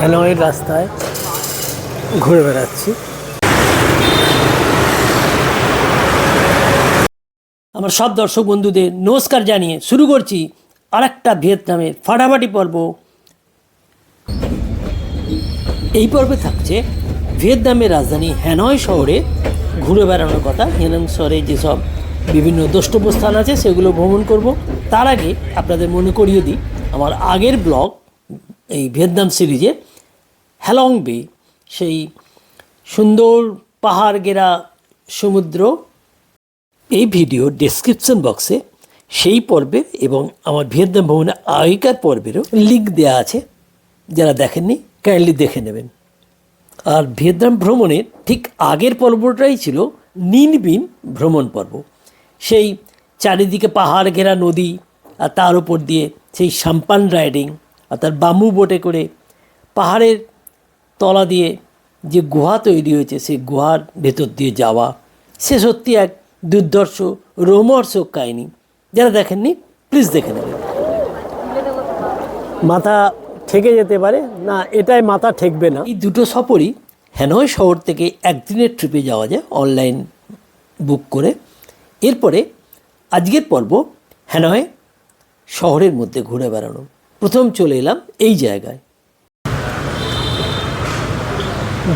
হ্যানয়ের রাস্তায় ঘুরে বেড়াচ্ছি। আমার সব দর্শক বন্ধুদের নমস্কার জানিয়ে শুরু করছি আরেকটা ভিয়েতনামের ফাটাফাটি পর্ব। এই পর্বে থাকছে ভিয়েতনামের রাজধানী হ্যানয় শহরে ঘুরে বেড়ানোর কথা। হ্যানং শহরে যেসব বিভিন্ন দ্রষ্টব্য স্থান আছে, সেগুলো ভ্রমণ করব। তার আগে আপনাদের মনে করিয়ে দিই, আমার আগের ব্লগ, এই ভিয়েতনাম সিরিজে হ্যালং বে সেই সুন্দর পাহাড় ঘেরা সমুদ্র, এই ভিডিও ডেসক্রিপশন বক্সে সেই পর্বের এবং আমার ভিয়েতনাম ভ্রমণের আগেকার পর্বেরও লিঙ্ক দেওয়া আছে। যারা দেখেননি কাইন্ডলি দেখে নেবেন। আর ভিয়েতনাম ভ্রমণের ঠিক আগের পর্বটাই ছিল নিনবিন ভ্রমণ পর্ব। সেই চারিদিকে পাহাড় ঘেরা নদী আর তার উপর দিয়ে সেই সাম্পান রাইডিং আর তার বামু বোটে করে পাহাড়ের তলা দিয়ে যে গুহা তৈরি হয়েছে, সেই গুহার ভেতর দিয়ে যাওয়া, সে সত্যি এক দুর্ধর্ষ, রোমহর্ষক কাহিনী। যারা দেখেননি প্লিজ দেখে নেবেন। মাথা ঠেকে যেতে পারে? না, এটাই মাথা ঠেকবে না। এই দুটো সফরই হ্যানয় শহর থেকে একদিনের ট্রিপে যাওয়া যায় অনলাইন বুক করে। এরপরে আজকের পর্ব হ্যানয় শহরের মধ্যে ঘুরে বেড়ানো। প্রথম চলে এলাম এই জায়গায়।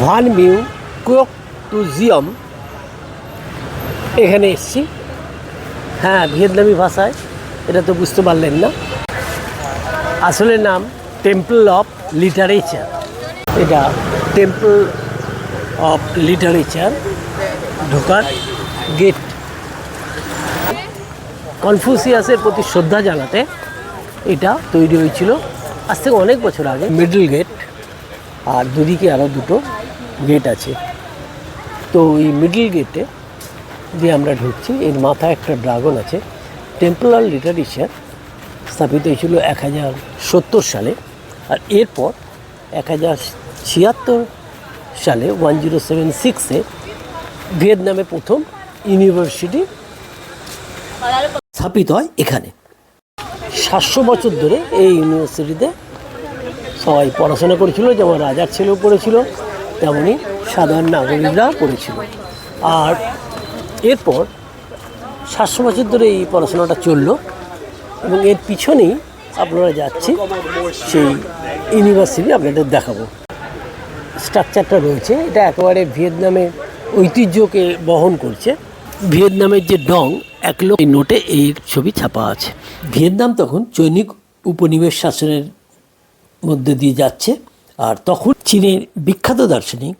ভান মিউ কুয়ক টু জিয়ম। এখানে এসছি। হ্যাঁ ভিয়েতনামি ভাষায়। এটা তো বুঝতে পারলেন না। আসলে নাম টেম্পল অফ লিটারেচার। এটা টেম্পল অফ লিটারেচার ঢোকার গেট। কনফুসিয়াসের প্রতি শ্রদ্ধা জানাতে এটা তৈরি হয়েছিল। আজ থেকে অনেক বছর আগে। মিডল গেট আর দুদিকে আরও দুটো গেট আছে। তো এই মিডল গেটে দিয়ে আমরা ঢুকছি। এর মাথায় একটা ড্রাগন আছে। টেম্পল অফ লিটারেচার স্থাপিত হয়েছিল এক হাজার সত্তর সালে আর এরপর এক হাজার ছিয়াত্তর সালে ওয়ান জিরো সেভেন সিক্সে ভিয়েতনামে প্রথম ইউনিভার্সিটি স্থাপিত হয় এখানে। সাতশো বছর ধরে এই ইউনিভার্সিটিতে সবাই পড়াশোনা করেছিল, যেমন রাজার ছেলেও পড়েছিল তেমনি সাধারণ নাগরিকরা পড়েছিল। আর এরপর সাতশো বছর ধরে এই পড়াশোনাটা চলল এবং এর পিছনেই আপনারা যাচ্ছি সেই ইউনিভার্সিটি আপনাদের দেখাবো। স্ট্রাকচারটা রয়েছে, এটা একেবারে ভিয়েতনামের ঐতিহ্যকে বহন করছে। ভিয়েতনামের যে ডং এক লোক নোটে এই ছবি ছাপা আছে। ভিয়েতনাম তখন চৈনিক উপনিবেশ শাসনের মধ্যে দিয়ে যাচ্ছে। আর তখন চীনের বিখ্যাত দার্শনিক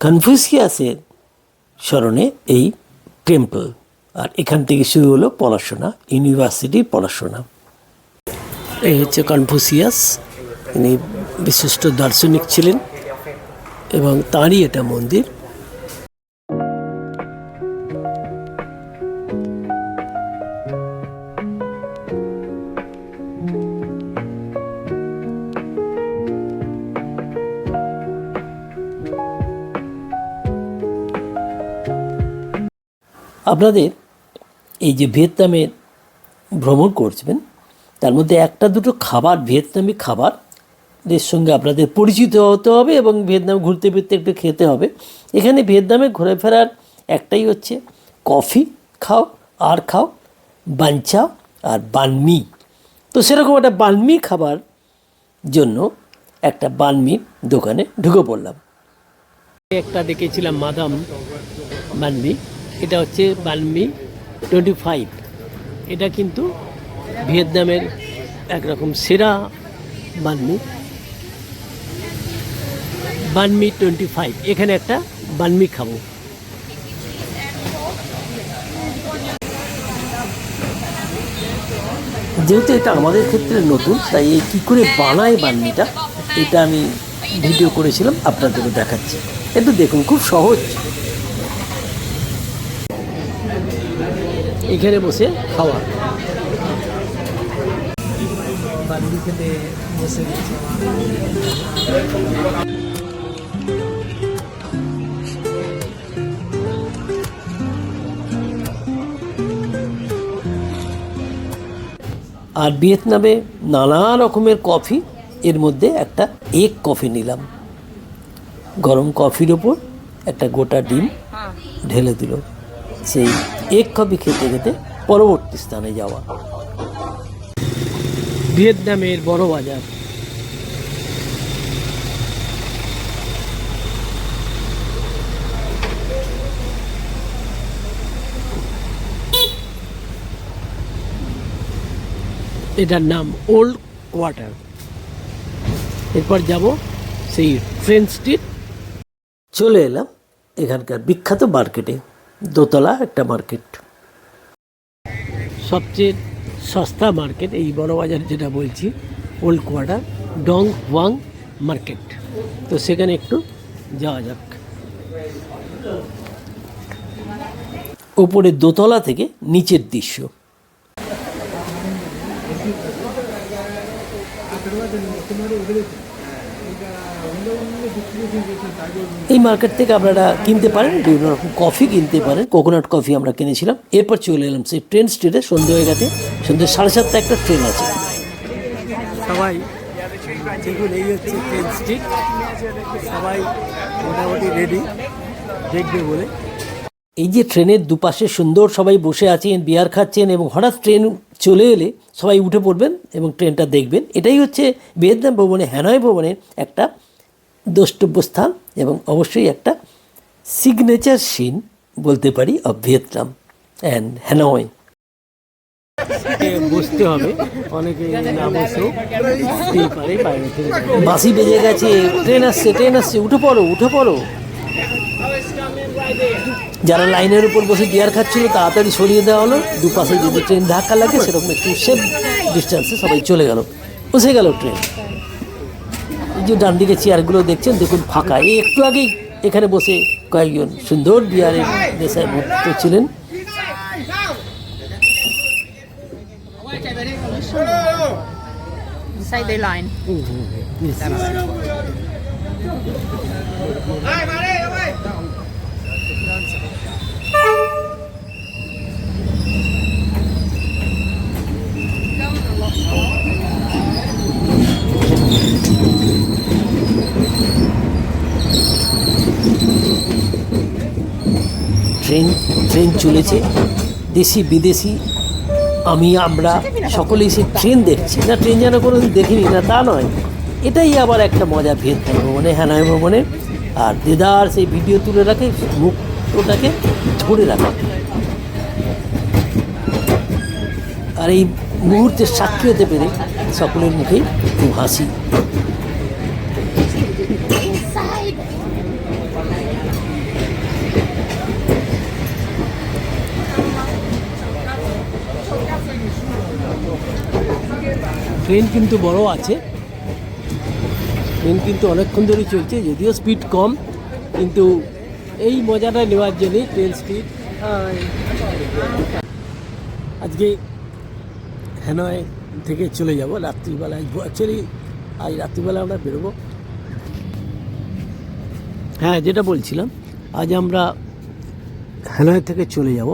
কনফুসিয়াসের স্মরণে এই টেম্পল। আর এখান থেকে শুরু হলো পড়াশোনা, ইউনিভার্সিটির পড়াশোনা। এই হচ্ছে কনফুসিয়াস। ইনি বিশিষ্ট দার্শনিক ছিলেন এবং তাঁরই এটা মন্দির। আপনাদের এই যে ভিয়েতনামে ভ্রমণ করছেন, তার মধ্যে একটা দুটো খাবার, ভিয়েতনামি খাবার, এর সঙ্গে আপনাদের পরিচিত হতে হবে এবং ভিয়েতনাম ঘুরতে ফিরতে একটু খেতে হবে। এখানে ভিয়েতনামে ঘুরে ফেরার একটাই হচ্ছে কফি খাও, আর খাও বাঞ্চাও আর বানমি তো সেরকম একটা বানমি খাবার জন্য একটা বানমির দোকানে ঢুকে পড়লাম। একটা দেখেছিলাম মাদাম বানমি এটা হচ্ছে বানমি টোয়েন্টি ফাইভ। এটা কিন্তু ভিয়েতনামের একরকম সেরা বানমি বানমি টোয়েন্টি ফাইভ, এখানে একটা বানমি খাব। যেহেতু এটা আমাদের ক্ষেত্রে নতুন, তাই এই কী করে বানায় বানমিটা এটা আমি ভিডিও করেছিলাম, আপনাদেরও দেখাচ্ছি। একটু দেখুন, খুব সহজ। এখানে বসে খাওয়া। আর ভিয়েতনামে নানা রকমের কফি এর মধ্যে একটা এগ কফি নিলাম। গরম কফির ওপর একটা গোটা ডিম ঢেলে দিল। সেই এগ কপি খেতে খেতে পরবর্তী স্থানে যাওয়া। ভিয়েতনামের বড় বাজার। এটার নাম ওল্ড কোয়ার্টার। এরপর যাব সেই ফ্রেন্ড স্ট্রিট। চলে এলাম এখানকার বিখ্যাত মার্কেটে। দোতলা একটা মার্কেট। সবচেয়ে সস্তা মার্কেট এই বড় বাজার যেটা বলছি, old quarter Dong Wang market. তো সেখানে একটু যাওয়া যাক। ওপরে দোতলা থেকে নিচের দৃশ্য। এই মার্কেট থেকে আপনারা কিনতে পারেন বিভিন্ন রকম কফি কিনতে পারেন কোকোনাট কফি আমরা কিনেছিলাম। এরপর চলে এলাম সেই ট্রেন স্টেটে সন্ধে হয়ে গেছে সন্ধ্যে সাড়ে সাতটা একটা ট্রেন আছে। সবাই দেখুন এই হচ্ছে ট্রেন স্ট্রিট সবাই মোটামুটি রেডি দেখবে বলে। এই যে ট্রেনের দুপাশে সুন্দর সবাই বসে আছেন বিয়ার খাচ্ছেন এবং হঠাৎ ট্রেন চলে এলে সবাই উঠে পড়বেন এবং ট্রেনটা দেখবেন। এটাই হচ্ছে ভিয়েতনাম ভবনে হ্যানয় ভবনের একটা দ্রষ্টব্য স্থান এবং অবশ্যই একটা সিগনেচার সিন বলতে পারি অফ ভিয়েতনাম অ্যান্ড হ্যানয় বসতে হবে। অনেকে না বসেও পারে বাইরে থেকে বাসি বেজে গেছে। ট্রেন আসছে ট্রেন আসছে। উঠে পড়ো উঠে পড়ো। যারা লাইনের উপর বসে বিয়ার খাচ্ছিল তাড়াতাড়ি সরিয়ে দেওয়া হলো। দুপাশে যদি ট্রেন ধাক্কা লাগে সেরকম একটু সেফ ডিস্টেন্সে সবাই চলে গেল। বসে গেল ট্রেন। যে ডান দিকে চেয়ারগুলো দেখছেন দেখুন ফাঁকা। এই একটু আগেই এখানে বসে কয়েকজন সুন্দর বিয়ারের নেশায় মুক্ত ছিলেন। Inside the line. Train train চলেছে। দেশি, বিদেশি, আমি, আমরা সকলে এসে ট্রেন দেখছি। না ট্রেন যেন কোনো দেখিনি, না, তা নয়। এটাই আবার একটা মজা ভিয়েতনাম ভ্রমণে হ্যানয় ভ্রমণে আর দেদার সেই ভিডিও তুলে রাখে মুখটাকে ধরে রাখা। আর এই মুহূর্তে সাক্ষী হতে পেরে সকলের মুখেই খুব হাসি। ট্রেন কিন্তু বড় আছে। ট্রেন কিন্তু অনেকক্ষণ ধরে চলছে, যদিও স্পিড কম, কিন্তু এই মজাটা নেওয়ার জন্যই ট্রেন স্পিড আজকে হ্যানয় থেকে চলে যাব রাত্রিবেলায় অ্যাকচুয়ালি আজ রাত্রিবেলা আমরা বেরোবো। হ্যাঁ যেটা বলছিলাম, আজ আমরা হ্যানয় থেকে চলে যাব।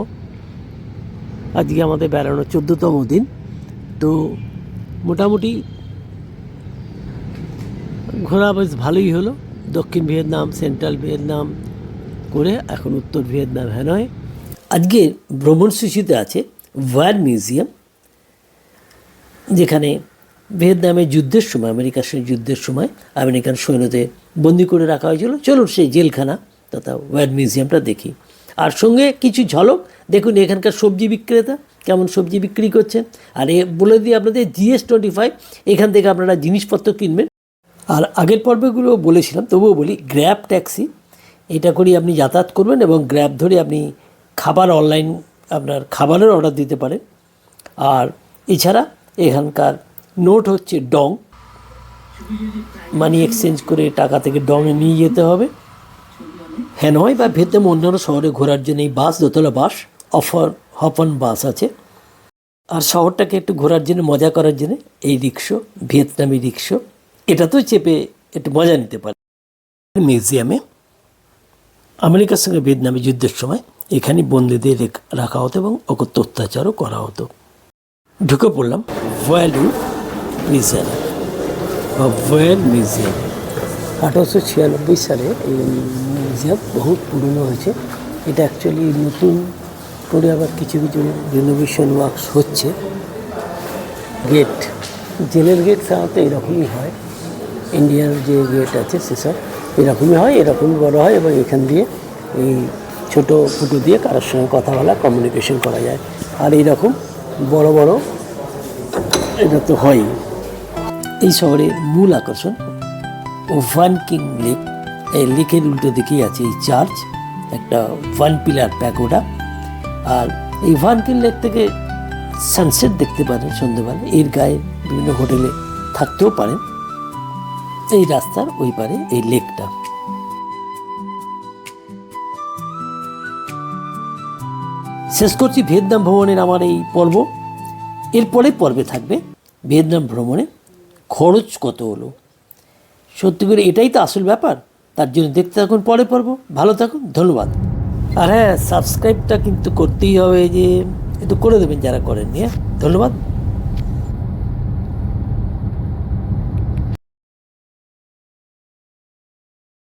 আজকে আমাদের বেড়ানোর চোদ্দোতম দিন। তো মোটামুটি ঘোরা বেশ ভালোই হলো। দক্ষিণ ভিয়েতনাম, সেন্ট্রাল ভিয়েতনাম করে এখন উত্তর ভিয়েতনাম, হ্যানয়। আজকে ভ্রমণ সূচিতে আছে ওয়ার মিউজিয়াম, যেখানে ভিয়েতনামের যুদ্ধের সময় আমেরিকার সঙ্গে যুদ্ধের সময় আমেরিকান সৈন্যদের বন্দি করে রাখা হয়েছিল। চলুন সেই জেলখানা তথা ওয়ার মিউজিয়ামটা দেখি। আর সঙ্গে কিছু ঝলক, দেখুন এখানকার সবজি বিক্রেতা। কেমন সবজি বিক্রি করছেন। আর এ বলে দিই আপনাদের, জিএস টোয়েন্টি ফাইভ এখান থেকে আপনারা জিনিসপত্র কিনবেন। আর আগের পর্বগুলো বলেছিলাম, তবুও বলি গ্র্যাব ট্যাক্সি এটা করেই আপনি যাতায়াত করবেন এবং গ্র্যাব ধরে আপনি খাবার অনলাইন আপনার খাবারের অর্ডার দিতে পারেন। আর এছাড়া এখানকার নোট হচ্ছে ডং মানি এক্সচেঞ্জ করে টাকা থেকে ডংয়ে নিয়ে যেতে হবে। হ্যানয় বা ভিয়েতনাম অন্যান্য শহরে ঘোরার জন্য এই বাস দোতলা বাস অফার হপন বাস আছে। আর শহরটাকে একটু ঘোরার জন্য, মজা করার জন্য এই রিক্সো, ভিয়েতনামি রিক্সো এটাতেও চেপে একটু মজা নিতে পারে। মিউজিয়ামে, আমেরিকার সঙ্গে ভিয়েতনামি যুদ্ধের সময় এখানে বন্দীদের রেখ- হতো এবং অকথ্য অত্যাচারও করা হতো। ঢুকে পড়লাম ভ্যালু প্রিজেন ভয়েল মিউজিয়াম। আঠারোশো ছিয়ানব্বই সালে এই মিউজিয়াম বহুত পুরনো হয়েছে। এটা অ্যাকচুয়ালি নতুন করে আবার কিছু কিছু রিনোভেশন ওয়ার্কস হচ্ছে। গেট জেলের গেট সাধারণত এরকমই হয়। ইন্ডিয়ার যে গেট আছে সেসব এরকমই হয় এরকমই বড় হয় এবং এখান দিয়ে এই ছোট ফুটো দিয়ে কারোর সঙ্গে কথা বলা কমিউনিকেশন করা যায়। আর এইরকম বড় বড় এটা তো হয়ই। এই শহরের মূল আকর্ষণ ওভান কিং লেক এই লেকের উল্টো দিকেই আছে এই চার্চ একটা ওয়ান পিলার প্যাকোডা আর এই ভান কিং লেক থেকে সানসেট দেখতে পারেন সন্ধ্যেবেলা এর গায়ে বিভিন্ন হোটেলে থাকতেও পারেন। এই রাস্তার ওই পারে এই লেকটা। শেষ করছি ভিয়েতনাম ভ্রমণের আমার এই পর্ব। এরপরে পর্বে থাকবে ভিয়েতনাম ভ্রমণে খরচ কত হলো। সত্যি করে এটাই তো আসল ব্যাপার। তার জন্য দেখতে থাকুন পরে পর্ব। ভালো থাকুন, ধন্যবাদ। আর হ্যাঁ সাবস্ক্রাইবটা কিন্তু করতেই হবে যে একটু করে দেবেন যারা করেন নিয়ে ধন্যবাদ।